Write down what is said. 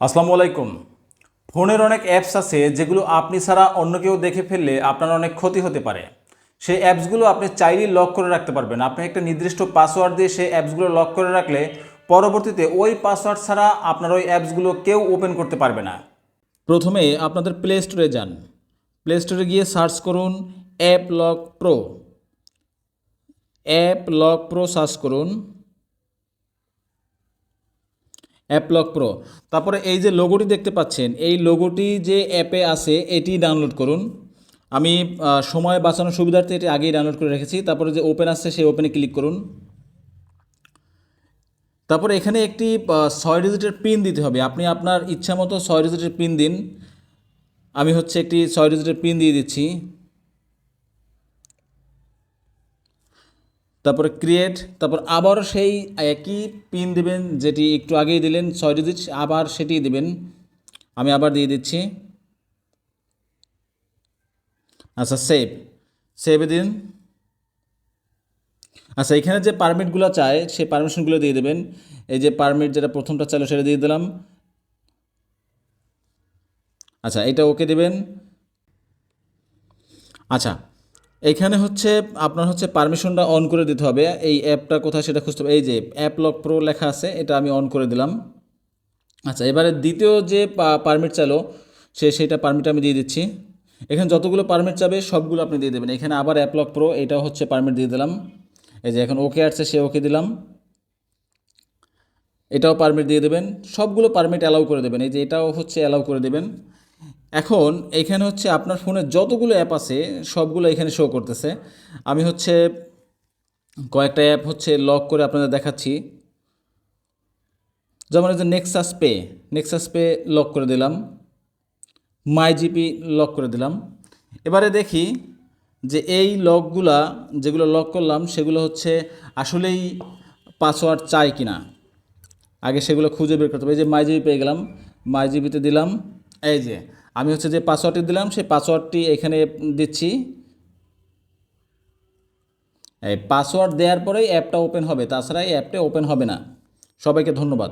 আসসালামু আলাইকুম। ফোনের অনেক অ্যাপস আছে যেগুলো আপনি ছাড়া অন্য কেউ দেখে ফেললে আপনার অনেক ক্ষতি হতে পারে। সেই অ্যাপসগুলো আপনি চাইলেই লক করে রাখতে পারবেন। আপনি একটা নির্দিষ্ট পাসওয়ার্ড দিয়ে সেই অ্যাপসগুলো লক করে রাখলে পরবর্তীতে ওই পাসওয়ার্ড ছাড়া আপনার ওই অ্যাপসগুলো কেউ ওপেন করতে পারবে না। প্রথমে আপনাদের প্লে স্টোরে যান। প্লে স্টোরে গিয়ে সার্চ করুন app lock pro app lock pro search করুন। অ্যাপলক প্রো তারপরে এই যে লোগোটি দেখতে পাচ্ছেন, এই লোগোটি যে অ্যাপে আছে, এটি ডাউনলোড করুন। আমি সময় বাঁচানোর সুবিধার্থে এটি আগেই ডাউনলোড করে রেখেছি। তারপরে যে ওপেন আসছে, সেই ওপেনে ক্লিক করুন। তারপরে এখানে একটি ছয় ডিজিটের পিন দিতে হবে। আপনি আপনার ইচ্ছা মতো ছয় ডিজিটের পিন দিন। আমি হচ্ছে একটি ছয় ডিজিটের পিন দিয়ে দিচ্ছি। তারপরে ক্রিয়েট তারপর আবার সেই একই পিন দিবেন যেটি একটু আগেই দিলেন, ছয় ডিজিট আবার সেটি দিবেন। আমি আবার দিয়ে দিচ্ছি। আচ্ছা সেভ সেভে দিন। আচ্ছা এখানে যে পারমিটগুলো চায়, সেই পারমিশনগুলো দিয়ে দেবেন। এই যে পারমিট যেটা প্রথমটা চাইলো, সেটা দিয়ে দিলাম। আচ্ছা এটা ওকে দেবেন। আচ্ছা এখানে হচ্ছে আপনার হচ্ছে পারমিশনটা অন করে দিতে হবে। এই অ্যাপটা কোথায় সেটা খুঁজতে হবে। এই যে অ্যাপ লক প্রো লেখা আছে, এটা আমি অন করে দিলাম। আচ্ছা এবারে দ্বিতীয় যে পারমিট চাইলো, সে সেটা পারমিট আমি দিয়ে দিচ্ছি। এখানে যতগুলো পারমিট চাবে, সবগুলো আপনি দিয়ে দেবেন। এখানে আবার অ্যাপ লক প্রো এটাও হচ্ছে পারমিট দিয়ে দিলাম। এই যে এখন ওকে আসছে, সে ওকে দিলাম। এটাও পারমিট দিয়ে দেবেন। সবগুলো পারমিট অ্যালাউ করে দেবেন। এই যে এটাও হচ্ছে অ্যালাউ করে দেবেন। এখন এখানে হচ্ছে আপনার ফোনে যতগুলো অ্যাপ আছে, সবগুলো এখানে শো করতেছে। আমি হচ্ছে কয়েকটা অ্যাপ হচ্ছে লক করে আপনাদের দেখাচ্ছি। যেমন হচ্ছে Nexus Pay Nexus Pay lock করে দিলাম। মাই জিপি লক করে দিলাম। এবারে দেখি যে এই লকগুলা যেগুলো লক করলাম, সেগুলো হচ্ছে আসলেই পাসওয়ার্ড চাই কি না আগে সেগুলো খুঁজে বের করতে হবে। এই যে মাই জিবি পেয়ে গেলাম। মাই জিবিতে দিলাম। এই যে আমি হচ্ছে যে পাসওয়ার্ডটি দিলাম, সেই পাসওয়ার্ডটি এখানে দিচ্ছি। পাসওয়ার্ড দেওয়ার পরেই অ্যাপটা ওপেন হবে, তাছাড়া এই অ্যাপটা ওপেন হবে না। সবাইকে ধন্যবাদ।